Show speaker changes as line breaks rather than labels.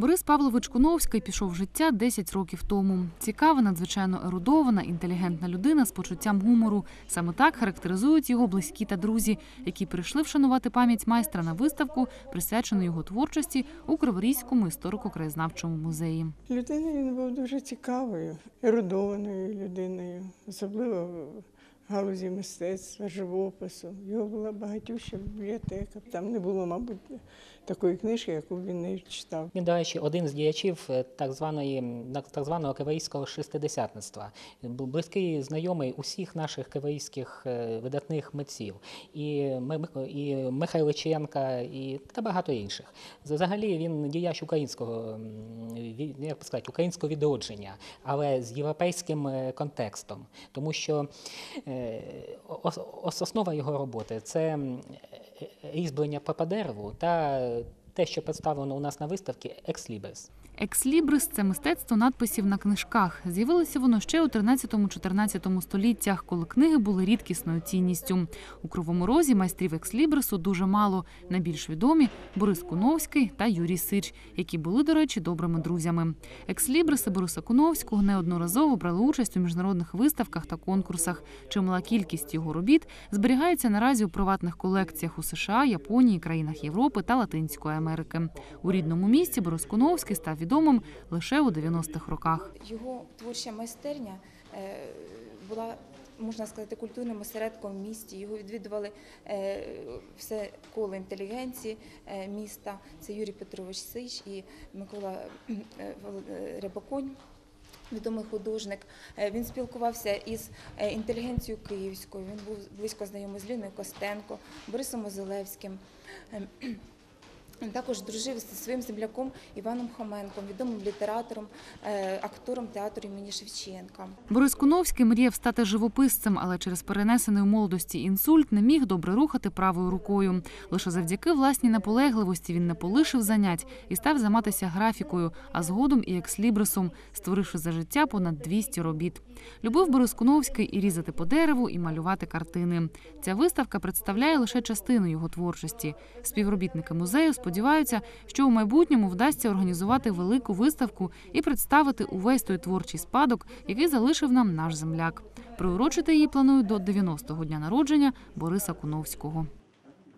Борис Павлович Куновський пішов в життя 10 років тому. Цікава, надзвичайно ерудована, інтелігентна людина з почуттям гумору. Саме так характеризують його близькі та друзі, які прийшли вшанувати пам'ять майстра на виставку, присвячену його творчості у Криворізькому історико-краєзнавчому музеї.
Людина він був дуже цікавою, ерудованою людиною, особливо галузі мистецтва, живопису. Його була багатюща бібліотека. Там не було, мабуть, такої книжки, яку він не читав.
Він, до речі, один з діячів е, так званої так званого каваїстського шестидесятництва. Близький знайомий усіх наших каваїстських е, видатних митців, і, і Михайличенка, і та багато інших. Взагалі він діяч українського як би сказати, українського відродження, але з європейським е, контекстом, тому що е, ос- ос- основа його роботи це е, різьблення по дереву та те, що представлено у нас на виставці Екслібрис.
Екслібрис це мистецтво надписів на книжках. З'явилося воно ще у 13-14 століттях, коли книги були рідкісною цінністю. У Кривому Розі майстрів екслібрису дуже мало. Найбільш відомі Борис Куновський та Юрій Сич, які були, до речі, добрими друзями. Екслібриси Бориса Куновського неодноразово брали участь у міжнародних виставках та конкурсах. Чимала кількість його робіт зберігається наразі у приватних колекціях у США, Японії, країнах Європи та Латинської Америки. У рідному місті Борис Куновський став відомим лише у 90-х роках.
Його творча майстерня е, була, можна сказати, культурним осередком в місті. Його відвідували е, все коло інтелігенції е, міста. Це Юрій Петрович Сич і Микола Рябоконь. Відомий художник. Він спілкувався із інтелігенцією київською. Він був близько знайомий з Ліною Костенко, Борисом Озелевським. Також дружив зі своїм земляком Іваном Хоменком, відомим літератором, е, актором театру імені Шевченка.
Борис Куновський мріяв стати живописцем, але через перенесений у молодості інсульт не міг добре рухати правою рукою. Лише завдяки власній наполегливості він не полишив занять і став займатися графікою, а згодом і екслібрисом, створивши за життя понад 200 робіт. Любив Борис Куновський і різати по дереву, і малювати картини. Ця виставка представляє лише частину його творчості. Співробітники музею сподіваються, що у майбутньому вдасться організувати велику виставку і представити увесь той творчий спадок, який залишив нам наш земляк. Приурочити її планують до 90-го дня народження Бориса Куновського.